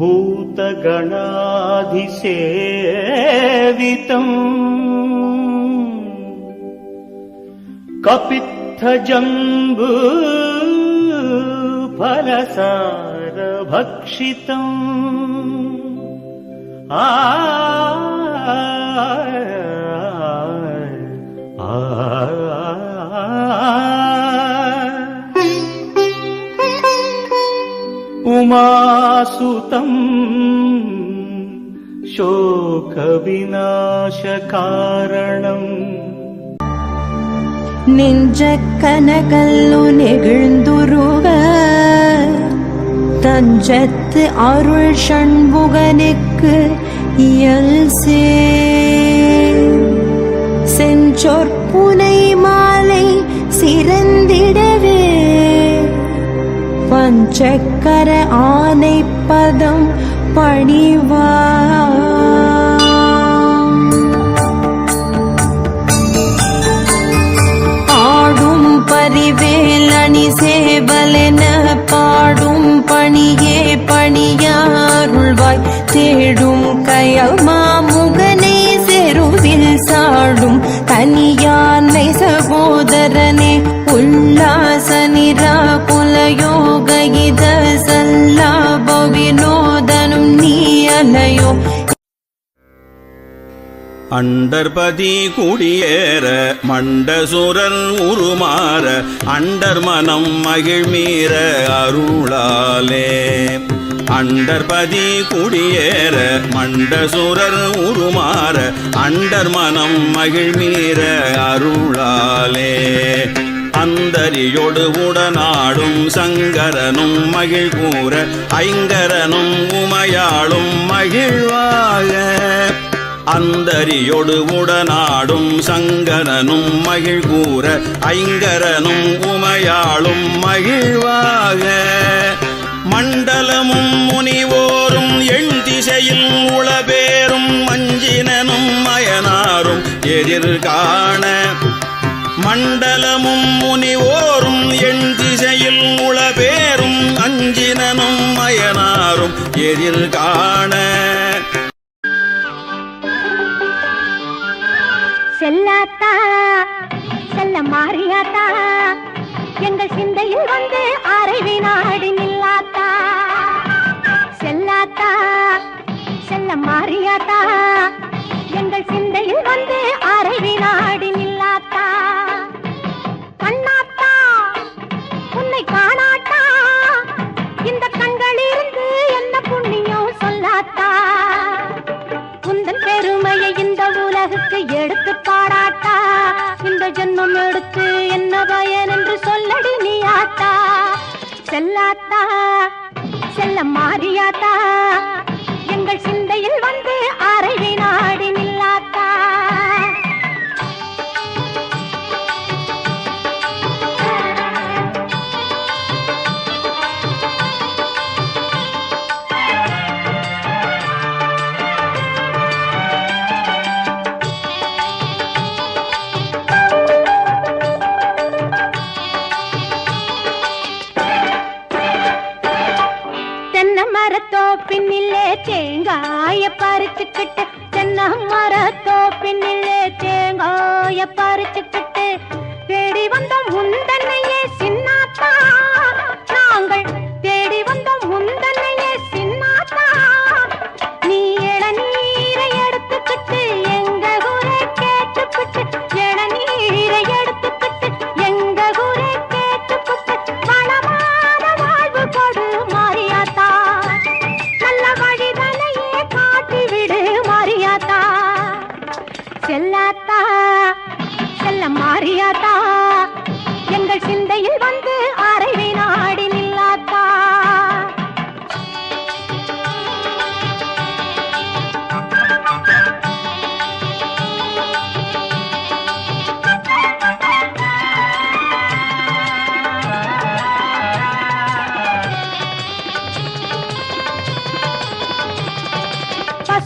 भूतगणाधिसेवितम्। फलसारभक्षितम् आ आ उमासुतम् शोकविनाशकारणम् நெஞ்ச கனகல்லு நெகிழ்ந்துருக தஞ்சத்து அருள் ஷண்முகனுக்கு இயல் சே செஞ்சொற்புனை மாலை சிறந்திடவே பஞ்சக்கர ஆனை பதம் பணிவா. ஆடும் பரிவேலணி சேவலென பாடும் பணியே பணியாருள்வாய். தேடும் கயமாமுகனை செருவில் சாடும் தனியானை சகோதரனே உல்லாசனிரா அன்னையோ அண்டர்பதி குடியேற மண்டசுரர் உருமாற அண்டர் மனம் மகிழ்மீற அருளாலே. அண்டர்பதி குடியேற மண்டசுரர் உருமாற அண்டர் மனம் மகிழ்மீற அருளாலே. அந்தரியோடு உடனாடும் சங்கரனும் மகிழ் கூற ஐங்கரனும் உமையாளும் மகிழ்வாக. அந்தரியோடு உடனாடும் சங்கரனும் மகிழ் கூற ஐங்கரனும் உமையாளும் மகிழ்வாக. மண்டலமும் முனிவோரும் எண் திசையில் உளபேரும் மஞ்சினனும் மயனாரும் எதிர்காண அஞ்சினனும் மயனாரும் எதிர்காண செல்லாத்தா செல்ல மாறியாத்தா எங்கள் சிந்தையில் வந்து அரைவி நாடி நில்லாத்தா. செல்லாத்தா செல்ல மாறியாத்தா எங்கள் சிந்தையில் வந்து அரைவி நாடி செல்லாத்தா செல்ல மாறியாத்தா? எங்கள் சிந்தையில் வந்து மரத்தோப்பினிலே தேங்காய பறிச்சுக்கிட்டு தென்னை மரத்தோப்பினிலே தேங்காய பறிச்சுக்கிட்டு தேடி வந்தோம் முந்தன்னையே சின்னாப்பா நாங்கள்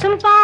怎么发。